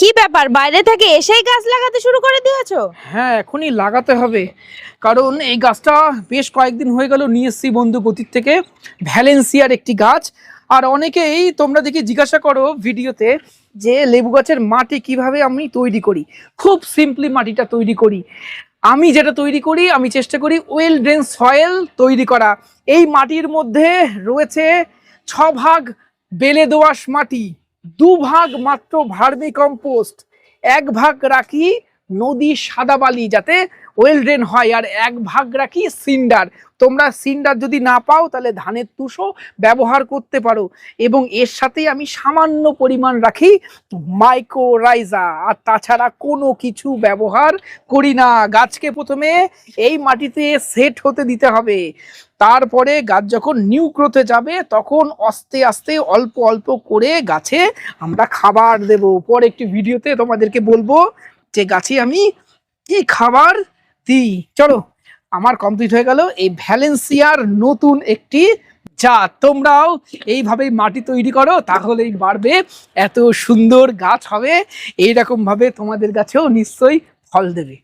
কি ব্যাপার? বাইরে থেকে এসেই গাছ লাগাতে শুরু করে দিয়েছ? হ্যাঁ এখনই লাগাতে হবে। কারণ এই গাছটা বেশ কয়েকদিন হয়ে গেল নিয়ে এসছি বন্ধু গতির থেকে। ভ্যালেন্সিয়ার একটি গাছ। আর অনেকেই তোমরা দেখি জিজ্ঞাসা করো ভিডিওতে যে লেবু গাছের মাটি কীভাবে আমি তৈরি করি। খুব সিম্পলি মাটিটা তৈরি করি। আমি যেটা তৈরি করি, আমি চেষ্টা করি ওয়েল ড্রেন সয়েল তৈরি করা। এই মাটির মধ্যে রয়েছে ছ ভাগ বেলে দোআঁশ মাটি। দু ভাগ মাত্র ভার্মি কম্পোস্ট এক ভাগ রাখি নদী সাদা বালি যাতে ওয়েল ড্রেন হয়। আর এক ভাগ রাখি সিন্ডার। তোমরা সিন্ডার যদি না পাও, তাহলে ধানের তুষও ব্যবহার করতে পারো। এবং এর সাথে আমি সামান্য পরিমাণ রাখি মাইক্রোরাইজা আর তাছাড়া কোনো কিছু ব্যবহার করি না। গাছকে প্রথমে এই মাটিতে সেট হতে দিতে হবে। তারপরে গাছ যখন নিউ গ্রোথে যাবে, তখন আস্তে আস্তে অল্প অল্প করে গাছে আমরা খাবার দেব। পরে একটি ভিডিওতে তোমাদেরকে বলব যে গাছে আমি কি খাবার দিই চলো, আমার কমপ্লিট হয়ে গেল এই ভ্যালেন্সিয়ার নতুন একটি জাত। তোমরাও এইভাবেই মাটি তৈরি করো, তাহলেই বাড়বে, এত সুন্দর গাছ হবে, এইরকমভাবে তোমাদের গাছেও নিশ্চয়ই ফল দেবে।